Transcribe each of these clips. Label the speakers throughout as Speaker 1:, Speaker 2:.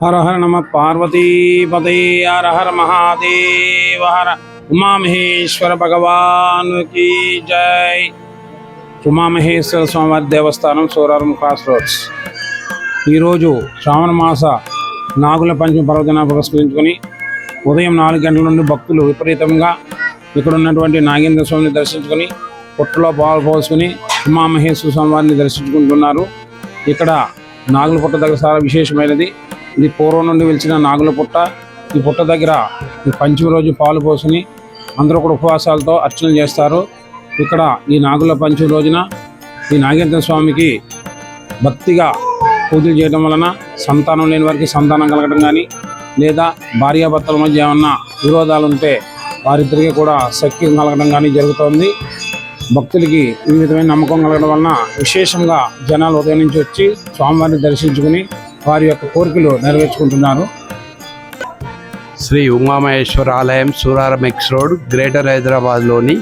Speaker 1: హర హర నమ పార్వతీపదే హర హర మహాదేవ హర ఉమామహేశ్వర భగవాన్ కీ జై ఉమామహేశ్వర స్వామివారి దేవస్థానం సూరారం క్రాస్ రోడ్స్ ఈరోజు శ్రావణ మాస నాగుల పంచమి పర్వదిన పురస్కరించుకొని ఉదయం నాలుగు గంటల నుండి భక్తులు విపరీతంగా ఇక్కడ ఉన్నటువంటి నాగేంద్ర స్వామిని దర్శించుకొని పుట్టలో పాలు పోసుకుని ఉమామహేశ్వర స్వామివారిని దర్శించుకుంటున్నారు. ఇక్కడ నాగుల పుట్ట దగ్గర చాలా విశేషమైనది. ఇది పూర్వం నుండి వెలిచిన నాగుల పుట్ట. ఈ పుట్ట దగ్గర ఈ పంచమి రోజు పాలు పోసుకుని అందరూ కూడా ఉపవాసాలతో అర్చన చేస్తారు. ఇక్కడ ఈ నాగుల పంచమి రోజున ఈ నాగేంద్ర స్వామికి భక్తిగా పూజలు చేయడం వలన సంతానం లేని వారికి సంతానం కలగడం కానీ లేదా భార్యాభర్తల మధ్య ఏమన్నా విరోధాలు ఉంటే వారిద్దరికీ కూడా సఖ్యం కలగడం కానీ జరుగుతోంది. భక్తులకి ఈ విధమైన నమ్మకం కలగడం వలన విశేషంగా జనాలు ఉదయం నుంచి వచ్చి స్వామివారిని దర్శించుకుని వారి యొక్క కోరికలు నెరవేర్చుకుంటున్నారు
Speaker 2: శ్రీ ఉమామహేశ్వర ఆలయం సూరారం ఎక్స్ రోడ్ గ్రేటర్ హైదరాబాద్లోని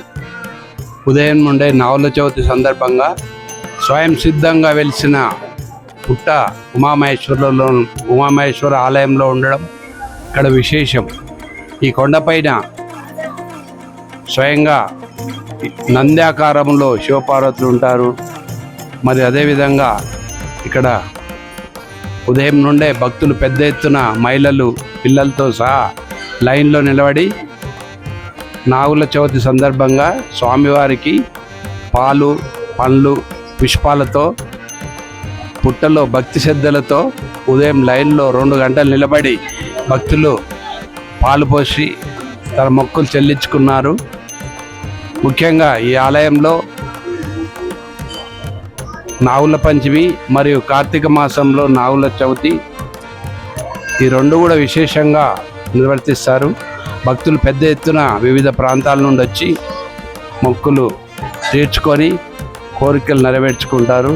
Speaker 2: ఉదయం నుండే నవల చవితి సందర్భంగా స్వయం సిద్ధంగా వెలిసిన పుట్ట ఉమామహేశ్వరంలో ఉమామహేశ్వర ఆలయంలో ఉండడం ఇక్కడ విశేషం. ఈ కొండపైన స్వయంగా నంద్యాకారంలో శివపార్వతులు ఉంటారు. మరి అదేవిధంగా ఇక్కడ ఉదయం నుండే భక్తులు పెద్ద ఎత్తున మహిళలు పిల్లలతో సహా లైన్లో నిలబడి నాగుల చవితి సందర్భంగా స్వామివారికి పాలు పండ్లు పుష్పాలతో పుట్టలో భక్తి శ్రద్ధలతో ఉదయం లైన్లో రెండు గంటలు నిలబడి భక్తులు పాలు పోసి తన మొక్కులు చెల్లించుకున్నారు. ముఖ్యంగా ఈ ఆలయంలో నాగుల పంచమి మరియు కార్తీక మాసంలో నాగుల చవితి ఈ రెండు కూడా విశేషంగా నిర్వర్తిస్తారు. భక్తులు పెద్ద ఎత్తున వివిధ ప్రాంతాల నుండి వచ్చి మొక్కులు తీర్చుకొని కోరికలు నెరవేర్చుకుంటారు.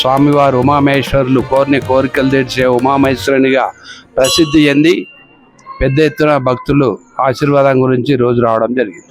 Speaker 2: స్వామివారు ఉమామహేశ్వరులు కోరిన కోరికలు తీర్చే ఉమామహేశ్వరునిగా ప్రసిద్ధి చెంది పెద్ద ఎత్తున భక్తులు ఆశీర్వాదం గురించి రోజు రావడం జరిగింది.